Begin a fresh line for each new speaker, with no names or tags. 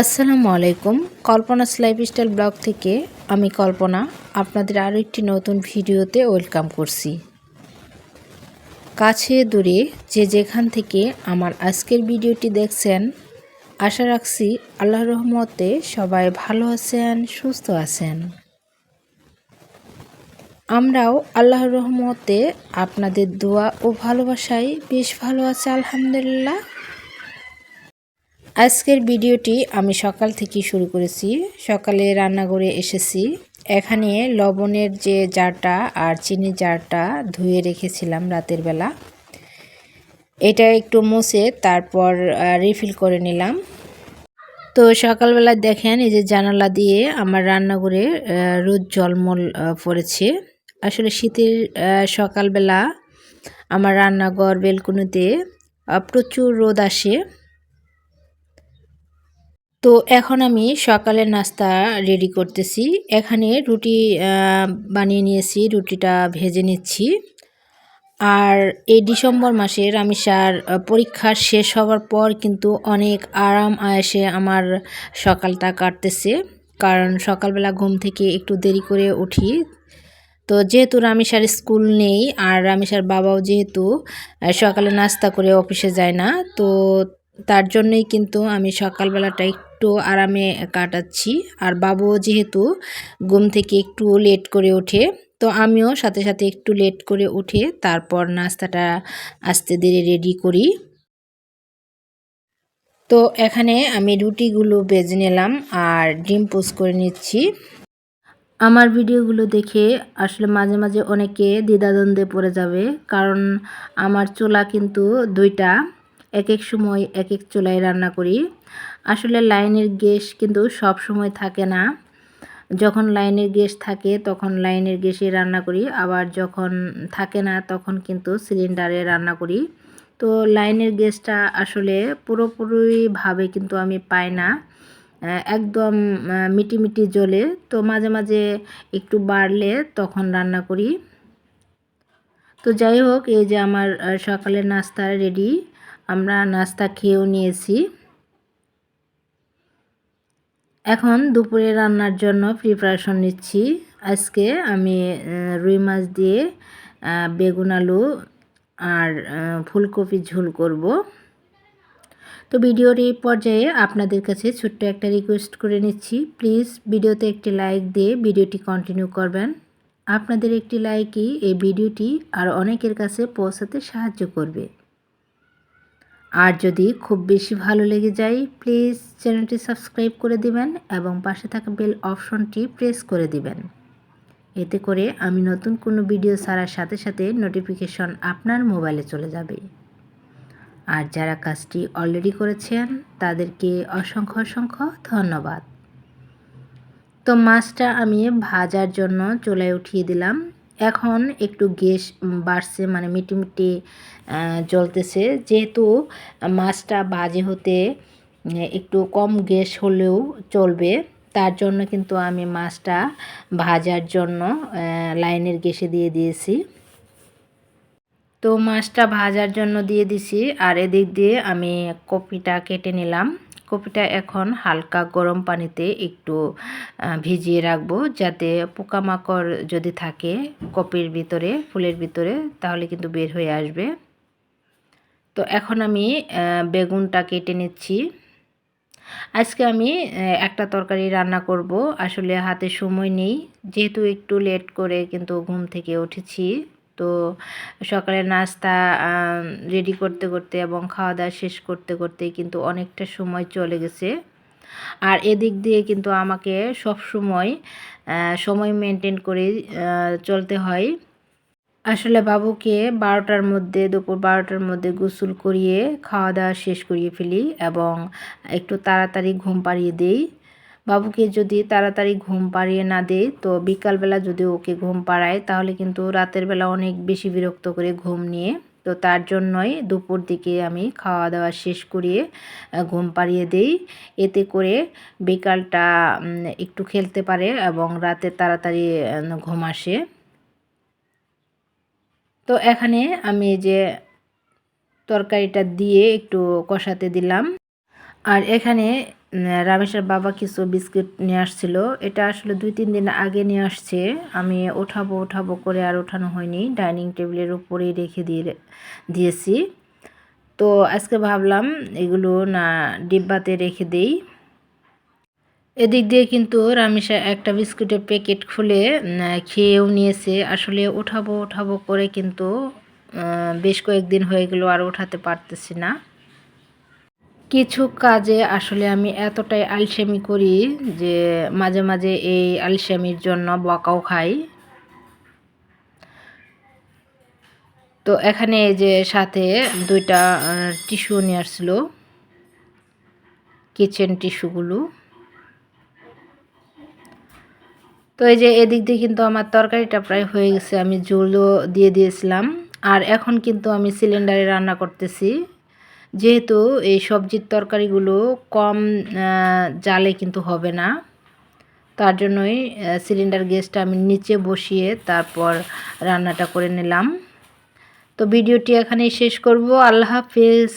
আসসালামু আলাইকুম। কল্পনাস lifestyle blog থেকে আমি কল্পনা। আপনাদের আরও একটি নতুন ভিডিওতে ওয়েলকাম করছি। কাছে দূরে যে যেখান থেকে আমার আজকের ভিডিওটি দেখছেন, আশা রাখছি আল্লাহ রহমতে সবাই ভালো আছেন, সুস্থ আছেন। আমরাও আল্লাহর রহমতে আপনাদের দোয়া ও ভালোবাসায় বেশ ভালো আছে, আলহামদুলিল্লাহ। আজকের ভিডিওটি আমি সকাল থেকে শুরু করেছি। সকালে রান্নাঘরে এসেছি। এখানে লবণের যে জারটা আর চিনি জারটা ধুয়ে রেখেছিলাম রাতের বেলা। এটা একটু মুছে তারপর রিফিল করে নিলাম। তো সকালবেলা দেখেন, এই যে জানালা দিয়ে আমার রান্নাঘরে রোদ জলমল পড়েছে আসলে শীতের সকালবেলা আমার রান্নাঘর, বেলকুনিতে প্রচুর রোদ আসে। তো এখন আমি সকালের নাস্তা রেডি করতেছি। এখানে রুটি বানিয়ে নিয়েছি, রুটিটা ভেজে নিচ্ছি। আর এই ডিসেম্বর মাসে রামিসার পরীক্ষা শেষ হওয়ার পর কিন্তু অনেক আরাম আয়েসে আমার সকালটা কাটতেছে। কারণ সকালবেলা ঘুম থেকে একটু দেরি করে উঠি। তো যেহেতু রামিসার স্কুল নেই আর রামিসার বাবাও যেহেতু সকালে নাস্তা করে অফিসে যায় না, তো তার জন্যই কিন্তু আমি সকালবেলাটা একটু আরামে কাটাচ্ছি। আর বাবু যেহেতু ঘুম থেকে একটু লেট করে ওঠে, তো আমিও সাথে সাথে একটু লেট করে উঠে তারপর নাস্তাটা আস্তে ধীরে রেডি করি। তো এখানে আমি রুটিগুলো বেজে নিলাম আর ডিম পোস্ট করে নিচ্ছি। আমার ভিডিওগুলো দেখে আসলে মাঝে মাঝে অনেকে দ্বিধাদ্বন্দ্বে পড়ে যাবে, কারণ আমার চোলা কিন্তু দুইটা, এক এক সময় এক এক চুলায় রান্না করি। আসলে লাইনের গ্যাস কিন্তু সব সময় থাকে না। যখন লাইনের গ্যাস থাকে, তখন লাইনের গ্যাসে রান্না করি। আবার যখন থাকে না, তখন কিন্তু সিলিন্ডারে রান্না করি। তো লাইনের গ্যাসটা আসলে পুরোপুরিভাবে কিন্তু আমি পাই না। একদম মিটি মিটি জ্বলে। তো মাঝে মাঝে একটু বাড়লে তখন রান্না করি। তো যাই হোক, এই যে আমার সকালের নাস্তা রেডি। আমরা নাস্তা খেয়েও নিয়েছি। এখন দুপুরে রান্নার জন্য প্রিপারেশন নিচ্ছি। আজকে আমি রুই মাছ দিয়ে বেগুন আলু আর ফুলকপি ঝোল করব। তো ভিডিওর এই পর্যায়ে আপনাদের কাছে ছোট্ট একটা রিকোয়েস্ট করে নিচ্ছি। প্লিজ ভিডিওতে একটি লাইক দিয়ে ভিডিওটি কন্টিনিউ করবেন। আপনাদের একটি লাইকই এই ভিডিওটি আর অনেকের কাছে পৌঁছাতে সাহায্য করবে। আর যদি খুব বেশি ভালো লেগে যায় প্লিজ চ্যানেলটি সাবস্ক্রাইব করে দিবেন এবং পাশে থাকা বেল অপশনটি প্রেস করে দিবেন। এতে করে আমি নতুন কোনো ভিডিও ছাড়ার সাথে সাথে নোটিফিকেশন আপনার মোবাইলে চলে যাবে। আর যারা কাজটি অলরেডি করেছেন, তাদেরকে অসংখ্য অসংখ্য ধন্যবাদ। তো মাছটা আমি ভাজার জন্য চুলায় উঠিয়ে দিলাম। এখন একটু গ্যাস বাড়ছে মানে মিটি মিটি জ্বলতেছে। যেহেতু মাছটা বাজে হতে একটু কম গ্যাস হলেও চলবে, তার জন্য কিন্তু আমি মাছটা ভাজার জন্য লাইনের গ্যাসে দিয়ে দিয়েছি। তো মাছটা ভাজার জন্য দিয়ে দিছি, আর এদিক দিয়ে আমি কপিটা কেটে নিলাম। কপিটা এখন হালকা গরম পানিতে একটু ভিজিয়ে রাখব। যাতে পোকামাকড় যদি থাকে কপির ভিতরে, ফুলের ভিতরে, তাহলে কিন্তু বের হয়ে আসবে। তো এখন আমি বেগুনটা কেটে নিচ্ছি। আজকে আমি একটা তরকারি রান্না করব। আসলে হাতে সময় নেই। যেহেতু একটু লেট করে কিন্তু ঘুম থেকে উঠেছি। তো সকালে নাস্তা রেডি করতে করতে এবং খাওয়া দাওয়া শেষ করতে করতে কিন্তু অনেকটা সময় চলে গেছে। আর এদিক দিয়ে কিন্তু আমাকে সব সময় সময় মেনটেন করে চলতে হয়। আসলে বাবুকে বারোটার মধ্যে, দুপুর বারোটার মধ্যে গোসল করিয়ে খাওয়া দাওয়া শেষ করিয়ে ফেলি এবং একটু তাড়াতাড়ি ঘুম পাড়িয়ে দিই। বাবুকে যদি তাড়াতাড়ি ঘুম পাড়িয়ে না দেয়, তো বিকালবেলা যদি ওকে ঘুম পাড়ায়, তাহলে কিন্তু রাতের বেলা অনেক বেশি বিরক্ত করে ঘুম নিয়ে। তো তার জন্যই দুপুর দিকে আমি খাওয়া দাওয়া শেষ করিয়ে ঘুম পাড়িয়ে দেই। এতে করে বিকালটা একটু খেলতে পারে এবং রাতে তাড়াতাড়ি ঘুম আসে। তো এখানে আমি যে তরকারিটা দিয়ে একটু কষাতে দিলাম। আর এখানে রামেশের বাবা কিছু বিস্কিট নিয়ে আসছিল। এটা আসলে দুই, তিন দিন আগে নিয়ে আসছে। আমি ওঠাবো ওঠাবো করে আর ওঠানো হয়নি। ডাইনিং টেবিলের উপরেই রেখে দিয়ে দিয়েছি। তো আজকে ভাবলাম এগুলো না ডিব্বাতে রেখে দেই। এদিক দিয়ে কিন্তু রামিসা একটা বিস্কুটের প্যাকেট খুলে খেয়েও নিয়েছে। আসলে ওঠাবো ওঠাবো করে কিন্তু বেশ কয়েকদিন হয়ে গেলো আর ওঠাতে পারতেছি না। কিছু কাজে আসলে আমি এতটাই আলসেমি করি যে মাঝে মাঝে এই আলসেমির জন্য বকাও খাই। তো এখানে এই যে সাথে দুইটা টিস্যু নিয়ে আসছিল কিচেন টিস্যুগুলো। তো এই যে এদিক দিয়ে কিন্তু আমার তরকারিটা প্রায় হয়ে গেছে, আমি জলও দিয়ে দিয়েছিলাম। আর এখন কিন্তু আমি সিলিন্ডারে রান্না করতেছি। যেহেতু এই সবজির তরকারিগুলো কম জালে কিন্তু হবে না। তার জন্যই সিলিন্ডার গ্যাসটা আমি নিচে বসিয়ে তারপর রান্নাটা করে নিলাম। তো ভিডিওটি এখানেই শেষ করব। আল্লাহ হাফিজ।